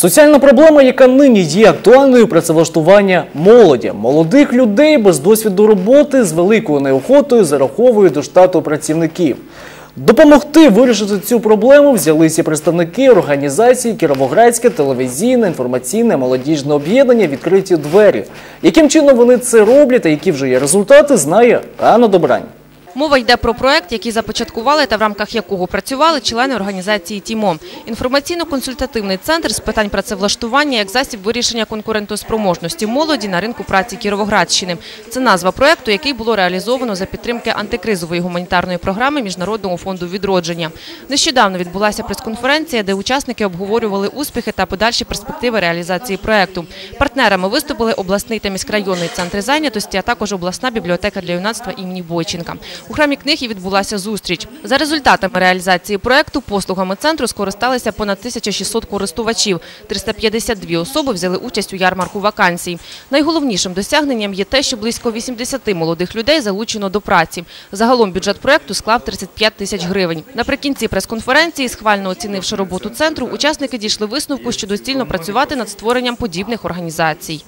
Соціальна проблема, яка нині є актуальною, працевлаштування молоді, молодих людей без досвіду роботи з великою неохотою зараховують до штату працівників. Допомогти вирішити цю проблему взялися представники організації Кіровоградське телевізійне інформаційне молодіжне об'єднання відкриті двері. Яким чином вони це роблять та які вже є результати, знає Анна Добрань. Мова йде про проект, який започаткували та в рамках якого працювали члени організації ТІМО. Інформаційно-консультативний центр з питань працевлаштування як засіб вирішення конкурентоспроможності молоді на ринку праці Кіровоградщини. Це назва проекту, який було реалізовано за підтримки антикризової гуманітарної програми Міжнародного фонду відродження. Нещодавно відбулася прес-конференція, де учасники обговорювали успіхи та подальші перспективи реалізації проекту. Партнерами виступили обласний та міськрайонний центри зайнятості, а також обласна бібліотека для юнацтва імені Бойченка. У храмі книг і відбулася зустріч. За результатами реалізації проекту послугами центру скористалися понад 1600 користувачів. 352 особи взяли участь у ярмарку вакансій. Найголовнішим досягненням є те, що близько 80 молодих людей залучено до праці. Загалом бюджет проекту склав 35 тисяч гривень. Наприкінці прес-конференції, схвально оцінивши роботу центру, учасники дійшли висновку, що доцільно працювати над створенням подібних організацій.